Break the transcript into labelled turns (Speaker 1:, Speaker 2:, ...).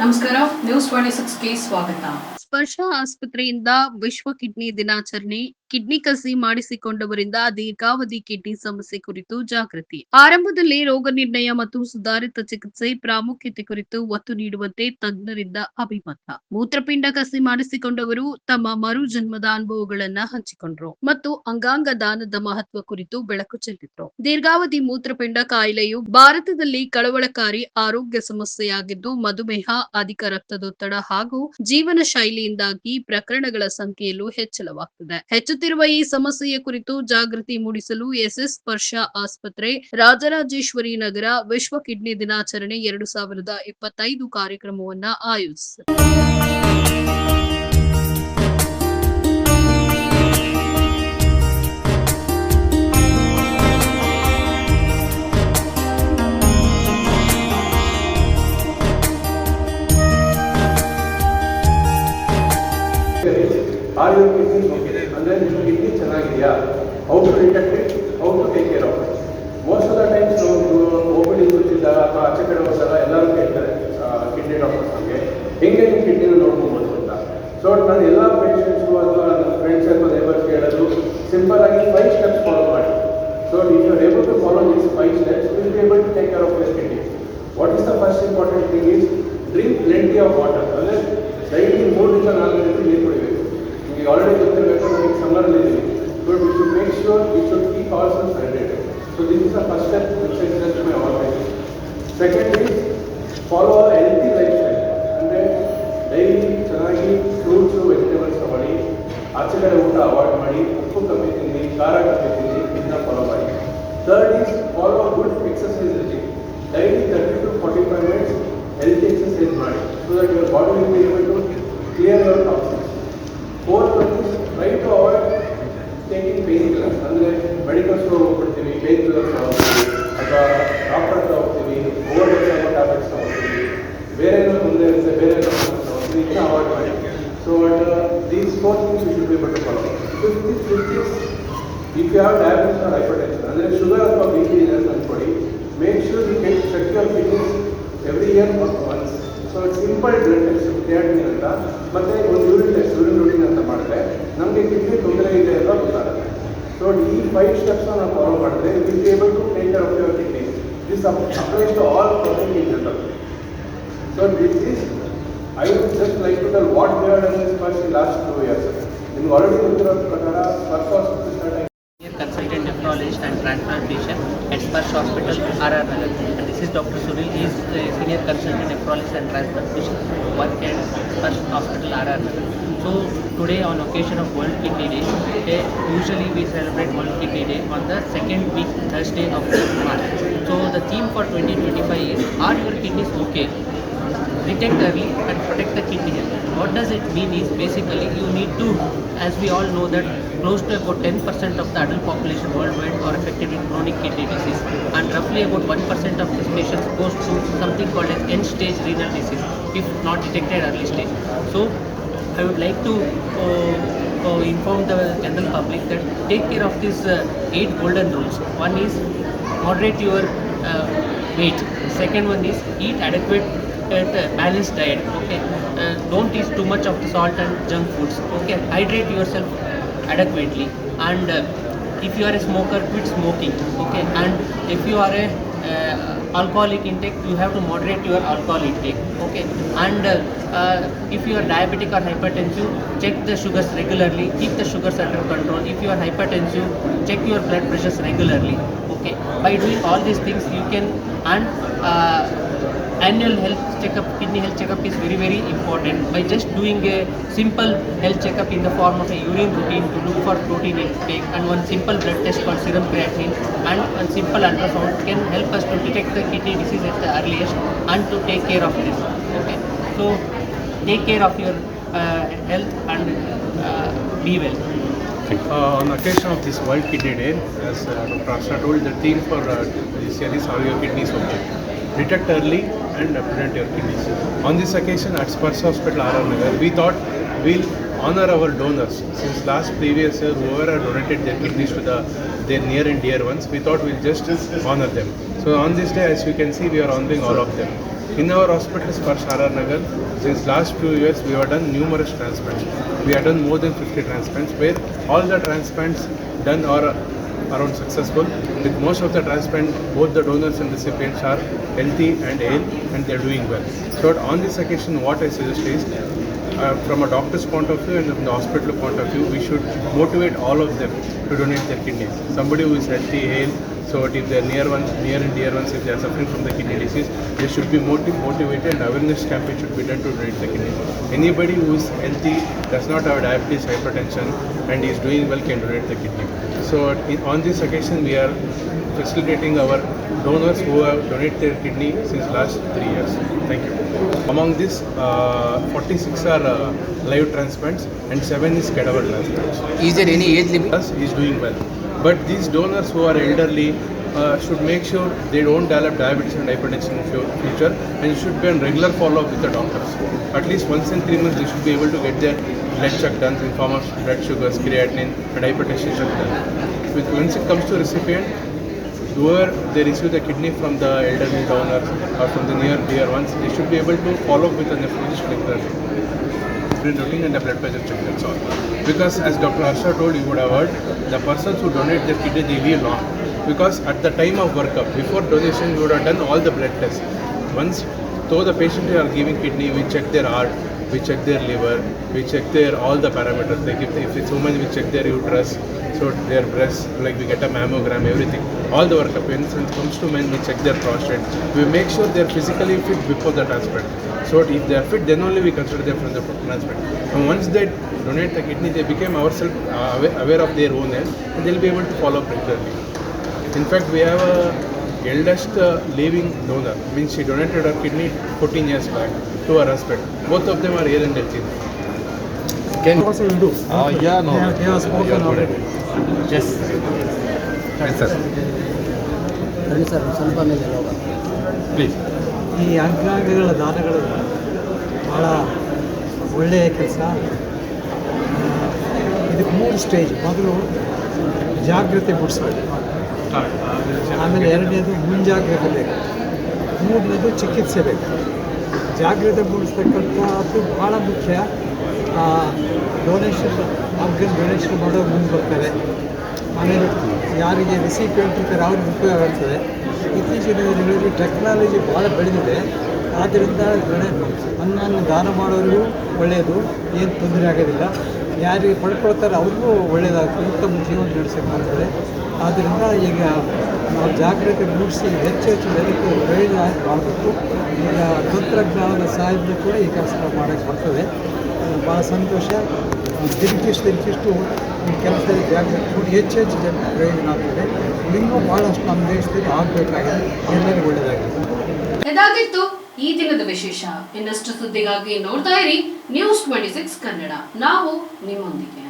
Speaker 1: ನಮಸ್ಕಾರ news twenty ಸಿಕ್ಸ್ಗೆ ಸ್ವಾಗತ.
Speaker 2: ಸ್ಪರ್ಶ ಆಸ್ಪತ್ರೆಯಿಂದ ವಿಶ್ವ ಕಿಡ್ನಿ ದಿನಾಚರಣೆ ಕಿಡ್ನಿ ಕಸಿ ಮಾಡಿಸಿಕೊಂಡವರಿಂದ ದೀರ್ಘಾವಧಿ ಕಿಡ್ನಿ ಸಮಸ್ಯೆ ಕುರಿತು ಜಾಗೃತಿ. ಆರಂಭದಲ್ಲಿ ರೋಗ ನಿರ್ಣಯ ಮತ್ತು ಸುಧಾರಿತ ಚಿಕಿತ್ಸೆ ಪ್ರಾಮುಖ್ಯತೆ ಕುರಿತು ಒತ್ತು ನೀಡುವಂತೆ ತಜ್ಞರಿಂದ ಅಭಿಮತ. ಮೂತ್ರಪಿಂಡ ಕಸಿ ಮಾಡಿಸಿಕೊಂಡವರು ತಮ್ಮ ಮರು ಜನ್ಮದ ಅನುಭವಗಳನ್ನ ಹಂಚಿಕೊಂಡ್ರು ಮತ್ತು ಅಂಗಾಂಗ ದಾನದ ಮಹತ್ವ ಕುರಿತು ಬೆಳಕು ಚೆಲ್ಲಿದ್ರು. ದೀರ್ಘಾವಧಿ ಮೂತ್ರಪಿಂಡ ಕಾಯಿಲೆಯು ಭಾರತದಲ್ಲಿ ಕಳವಳಕಾರಿ ಆರೋಗ್ಯ ಸಮಸ್ಯೆಯಾಗಿದ್ದು, ಮಧುಮೇಹ, ಅಧಿಕ ರಕ್ತದೊತ್ತಡ ಹಾಗೂ ಜೀವನ ಶೈಲಿಯಿಂದಾಗಿ ಪ್ರಕರಣಗಳ ಸಂಖ್ಯೆಯಲ್ಲೂ ಹೆಚ್ಚಳವಾಗ್ತಿದೆ. ಹೆಚ್ಚುತ್ತಿರುವ ಈ ಸಮಸ್ಯೆಯ ಕುರಿತು ಜಾಗೃತಿ ಮೂಡಿಸಲು ಎಸ್ಎಸ್ ಸ್ಪರ್ಶ ಆಸ್ಪತ್ರೆ, ರಾಜರಾಜೇಶ್ವರಿ ನಗರ ವಿಶ್ವ ಕಿಡ್ನಿ ದಿನಾಚರಣೆ ಎರಡು ಸಾವಿರದ ಇಪ್ಪತ್ತೈದು ಕಾರ್ಯಕ್ರಮವನ್ನ ಆಯೋಜಿಸಿದೆ.
Speaker 3: ಆರ್ ಹೋಗಿದೆ ಅಂದರೆ ನಿಮ್ಮ ಕಿಡ್ನಿ ಚೆನ್ನಾಗಿದೆಯಾ? How to detect it how to take care of most of the times ನಾವು ಗೊತ್ತಿಲ್ಲ ಕೂತಿದ್ದಾಗ ಅಥವಾ ಆಚೆ ಕಡೆ ಹೋದಾಗ ಎಲ್ಲರೂ ಕೇಳ್ತಾರೆ ಕಿಡ್ನಿ ಡಾಕ್ಟರ್ಸ್ ನಮಗೆ. ಹೆಂಗೆ ನಿಮ್ಮ ಕಿಡ್ನಿನ ನೋಡ್ಕೊಬೋದು ಅಂತ. ಸೊ ನಾನು ಎಲ್ಲ ಪೇಷಂಟ್ಸ್ಗೂ ಅಥವಾ ನನ್ನ ಫ್ರೆಂಡ್ಸ್ ಅಥವಾ ನೇಬರ್ಸ್ ಹೇಳೋದು ಸಿಂಪಲ್ ಆಗಿ ಫೈವ್ ಸ್ಟೆಪ್ಸ್ ಫಾಲೋ ಮಾಡಿ. So if able to follow this five steps will be able to take care of your kidney what is the first important thing is drink plenty of water ಅಂದರೆ daily ಮೂರರಿಂದ ನಾಲ್ಕು litre ನೀರು ಕುಡಿಬೇಕು. ನಿಮಗೆ already ಗೊತ್ತಿರಬೇಕು ನಮಗೆ ಸಮ್ಮರಲ್ಲಿ ಇದ್ದೀವಿ but we should make sure we should keep ourselves hydrated so this is the first step which is just my organisation second is follow a healthy lifestyle ಅಂದರೆ ಡೈಲಿ ಚೆನ್ನಾಗಿ ಫ್ರೂಟ್ಸು ವೆಜಿಟೇಬಲ್ಸ್ ತಗೊಳ್ಳಿ ಆಚೆ ಕಡೆ ಊಟ avoid ಮಾಡಿ ಉಪ್ಪು ಕಮ್ಮಿ ತಿನ್ನಿ ಖಾರ ಕಮ್ಮಿ ತಿನ್ನಿ ಇದನ್ನ ಫಾಲೋ ಮಾಡಿ third is follow good exercise regime daily thirty to forty five minutes healthy exercise ಮಾಡಿ so that your body will be able to clear your toxins you should be but follow fifth is fifth is if you have diabetes or hypertension ಅಂದರೆ sugar ಅಥವಾ B P ಇದೆ ಅಂತ ಅಂದ್ಕೊಳ್ಳಿ make sure you get check your kidneys every year once so simple blood test creatinine ಅಂತ ಮತ್ತು ಒಂದು urine test urine routine ಅಂತ ಮಾಡಿದ್ರೆ ನಮಗೆ ಕಿಡ್ನಿ ತೊಂದರೆ ಇದೆ ಅಂತ ಗೊತ್ತಾಗುತ್ತೆ ಸೊ ಈ ಫೈವ್ ಸ್ಟೆಪ್ಸ್ನ ನಾವು ಫಾಲೋ ಮಾಡಿದ್ರೆ will be able to take care of your kidney this applies to all person in general so this is I would just like to tell what we are done is first in last two years ನಿಮ್ಗೆ already ಗೊತ್ತಿರೋ ಪ್ರಕಾರ first hospital start ಆಗಿ
Speaker 4: Senior consultant nephrologist and transplantation at Sparsh Hospital, RR Nagar. And this is Dr. Sunil. He is a senior consultant nephrologist and transplantation work at Sparsh Hospital, RR Nagar. So today on occasion of World Kidney Day, eh, usually we celebrate World Kidney Day on the second week Thursday of the month. So the theme for 2025 is Are your kidneys okay? Detect early and protect the kidney health. What does it mean is basically you need to, as we all know that close to about 10% of the adult population worldwide are affected with chronic kidney disease and roughly about 1% of these patients goes through something called as end stage renal disease if not detected early stage. So I would like to uh, uh, inform the general public that take care of these uh, eight golden rules. One is moderate your uh, weight. Second one is eat adequate uh, balanced diet. Okay, uh, don't eat too much of the salt and junk foods. Okay, hydrate yourself adequately. And uh, if you are a smoker, quit smoking. Okay, and if you are a alcoholic intake, you have to moderate your alcohol intake. Okay, and uh, uh, if you are diabetic or hypertensive, check the sugars regularly. Keep the sugars under control. If you are hypertensive, check your blood pressures regularly. Okay, by doing all these things, you can and uh, annual health checkup, kidney health checkup is very very important. By just doing a simple health checkup in the form of a urine routine to look for protein intake and one simple blood test called serum creatinine and one simple ultrasound can help us to detect the kidney disease at the earliest and to take care of this. Okay, so take care of your uh, health and uh, be well.
Speaker 3: Uh, on occasion of this World Kidney Day, as uh, Dr. Asha told, the theme for uh, this year is How Your Kidneys Okay. Detect early and prevent your kidneys. On this occasion at Spurs Hospital, RR Nagar, we thought we'll honor our donors. Since last previous year, whoever donated their kidneys to the their near and dear ones, we thought we'll just honor them. So on this day, as you can see, we are honoring all of them. In our hospitals for Sharar Nagar, since last few years we have done numerous transplants. We have done more than 50 transplants where all the transplants done are around successful. With most of the transplant, both the donors and recipients are healthy and ill and they are doing well. So on this occasion, what I suggest is uh, from a doctor's point of view and from the hospital point of view, we should motivate all of them to donate their kidneys. Somebody who is healthy, hale, so if their near ones, near and dear ones, if they are suffering from the kidney disease, they should be motiv- motivated and awareness campaign should be done to donate the kidney. Anybody who is healthy, does not have diabetes, hypertension, and is doing well can donate the kidney. So in, on this occasion, we are facilitating our donors who have donated their kidney since last three years. Thank you. Among this, uh, 46 are uh, live transplants and 7 is cadaver transplants.
Speaker 5: Is there any age limit?
Speaker 3: He is doing well. But these donors who are elderly uh, should make sure they don't develop diabetes and hypertension in fu- future and should be on regular follow-up with the doctors. At least once in three months they should be able to get their blood check done in form of blood sugars, creatinine and hypertension check done. With, once it comes to recipient, whoever they receive the kidney from the elderly donors or from the near dear ones, they should be able to follow up with a nephrologist regularly routine and a blood pressure check, that's all. Because as Dr. Harsha told, you would have heard, the persons who donate their kidney, they live long. Because at the time of workup, before donation, we would have done all the blood tests. Once, though the patient are giving kidney, we check their heart, we check their liver, we check their all the parameters. Like if, if it's women, we check their uterus, so their breast, like we get a mammogram, everything. All the workup. When it comes to men, we check their prostate. We make sure they're physically fit before the transplant. So if they are fit, then only we consider them for the transplant. And once they donate the kidney, they become ourselves uh, aware- aware of their own health, and they'll be able to follow up regularly. In fact, we have a eldest uh, living donor. Means she donated her kidney 14 years back to her husband. Both of them are here and healthy. Can
Speaker 6: also will do.
Speaker 5: Uh, yeah, no.
Speaker 6: They have, they have spoken already. ಬನ್ನಿ sir ಸ್ವಲ್ಪ ಮೇಲೆ.
Speaker 5: Please.
Speaker 6: ಈ ಅಂಗಾಂಗಗಳ ದಾನಗಳು ಭಾಳ ಒಳ್ಳೆಯ ಕೆಲಸ. ಇದಕ್ಕೆ ಮೂರು stage ಮೊದಲು ಜಾಗ್ರತೆ ಮೂಡಿಸ್ಬೇಕು. ಆಮೇಲೆ ಎರಡನೇದು ಮುಂಜಾಗ್ರತೆ ಬೇಕು. ಮೂರನೇದು ಚಿಕಿತ್ಸೆ ಬೇಕು. ಜಾಗ್ರತೆ ಮೂಡಿಸ್ತಕ್ಕಂಥದ್ದು ಭಾಳ ಮುಖ್ಯ. ಡೊನೇಷನ್ ಆರ್ಗನ್ ಡೊನೇಷನ್ ಮಾಡೋರು ಮುಂದೆ ಬರ್ತಾರೆ. ಆಮೇಲೆ ಯಾರಿಗೆ ರಿಸಿಪಿಯೆಂಟ್ ಇರ್ತಾರೆ ಅವ್ರಿಗೆ ಉಪಯೋಗ ಆಗ್ತದೆ. ಇತ್ತೀಚಿನ ದಿನಗಳಲ್ಲಿ ಟೆಕ್ನಾಲಜಿ ಭಾಳ ಬೆಳೆದಿದೆ. ಆದ್ದರಿಂದ ಗಣೆ ಅನ್ನವನ್ನು ದಾನ ಮಾಡೋರಿಗೂ ಒಳ್ಳೆಯದು ಏನು ತೊಂದರೆ ಆಗೋದಿಲ್ಲ. ಯಾರಿಗೆ ಪಡ್ಕೊಳ್ತಾರೆ ಅವ್ರಿಗೂ ಒಳ್ಳೆಯದಾಗ್ತದೆ ಉತ್ತಮ ಜೀವನ ನಡೆಸೋಕೆ ಆಗ್ತದೆ ಆದ್ದರಿಂದ ಈಗ ನಾವು ಜಾಗ್ರತೆ ಮೂಡಿಸಿ ಹೆಚ್ಚು ಹೆಚ್ಚು ಜನಕ್ಕೆ ಪ್ರಯೋಜನ ಮಾಡಬೇಕು. ಈಗ ತಂತ್ರಜ್ಞಾನದ ಸಹಾಯದಿಂದ ಕೂಡ ಈ ಕೆಲಸ ಮಾಡೋಕ್ಕೆ ಬರ್ತದೆ. ಭಾಳ ಸಂತೋಷ. ತಿರುಗಿಷ್ಟು ತಿರುಗಿಷ್ಟು ಈ ಕೆಲಸದಲ್ಲಿ ಜಾಗ ಕೊಡಿ ಹೆಚ್ಚು ಹೆಚ್ಚು ಜನ ಪ್ರಯೋಜನ ಆಗ್ತದೆ ಇನ್ನೂ ಭಾಳಷ್ಟು ನಮ್ಮ ದೇಶದಲ್ಲಿ ಆಗಬೇಕಾಗಿದೆ. ಎಲ್ಲರಿಗೂ ಒಳ್ಳೆಯದಾಗಿದೆ
Speaker 2: ಇದಾಗಿತ್ತು ಈ ದಿನದ ವಿಶೇಷ. ಇನ್ನಷ್ಟು ಸುದ್ದಿಗಾಗಿ ನೋಡ್ತಾ ಇರಿ. News twenty six Kannada. ನಾವು ನಿಮ್ಮೊಂದಿಗೆ.